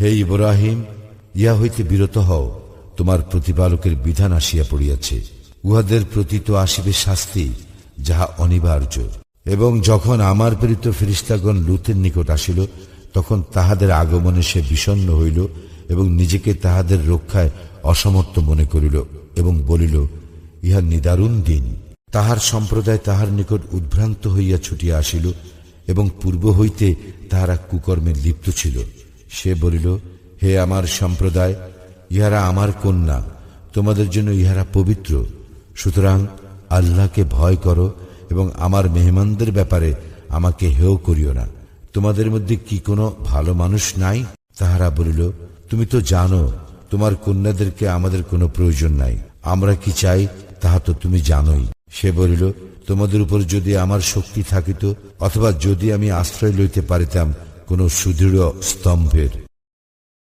হে ইব্রাহিম, ইহা হইতে বিরত হও, তোমার প্রতিপালকের বিধান আসিয়া পড়িয়াছে। উহাদের প্রতি তো আসিবে শাস্তি, যাহা অনিবার্য। এবং যখন আমার প্রেরিত ফিরিস্তাগণ লুতের নিকট আসিল, তখন তাহাদের আগমনে সে বিষণ্ণ হইল এবং নিজেকে তাহাদের রক্ষায় অসমর্থ মনে করিল এবং বলিল, ইহা নিদারুণ দিন। তাহার সম্প্রদায় তাহার নিকট উদ্ভ্রান্ত হইয়া ছুটিয়া আসিল এবং পূর্ব হইতে তাহারা কুকর্মে লিপ্ত ছিল। সে বলিল, হে আমার সম্প্রদায়, ইহারা আমার কন্যা, তোমাদের জন্য ইহারা পবিত্র। সুতরাং আল্লাহকে ভয় করো এবং আমার মেহমানদের ব্যাপারে আমাকে হেও করিও না। তোমাদের মধ্যে কি কোনো ভালো মানুষ নাই? তাহারা বলিল, তুমি তো জানো, তোমার কন্যাদেরকে আমাদের কোনো প্রয়োজন নাই। আমরা কি চাই, তাহা তো তুমি জানোই। সে বলিল, তোমাদের উপর যদি আমার শক্তি থাকিত, অথবা যদি আমি আশ্রয় লইতে পারিতাম কোন সুদৃঢ় স্তম্ভের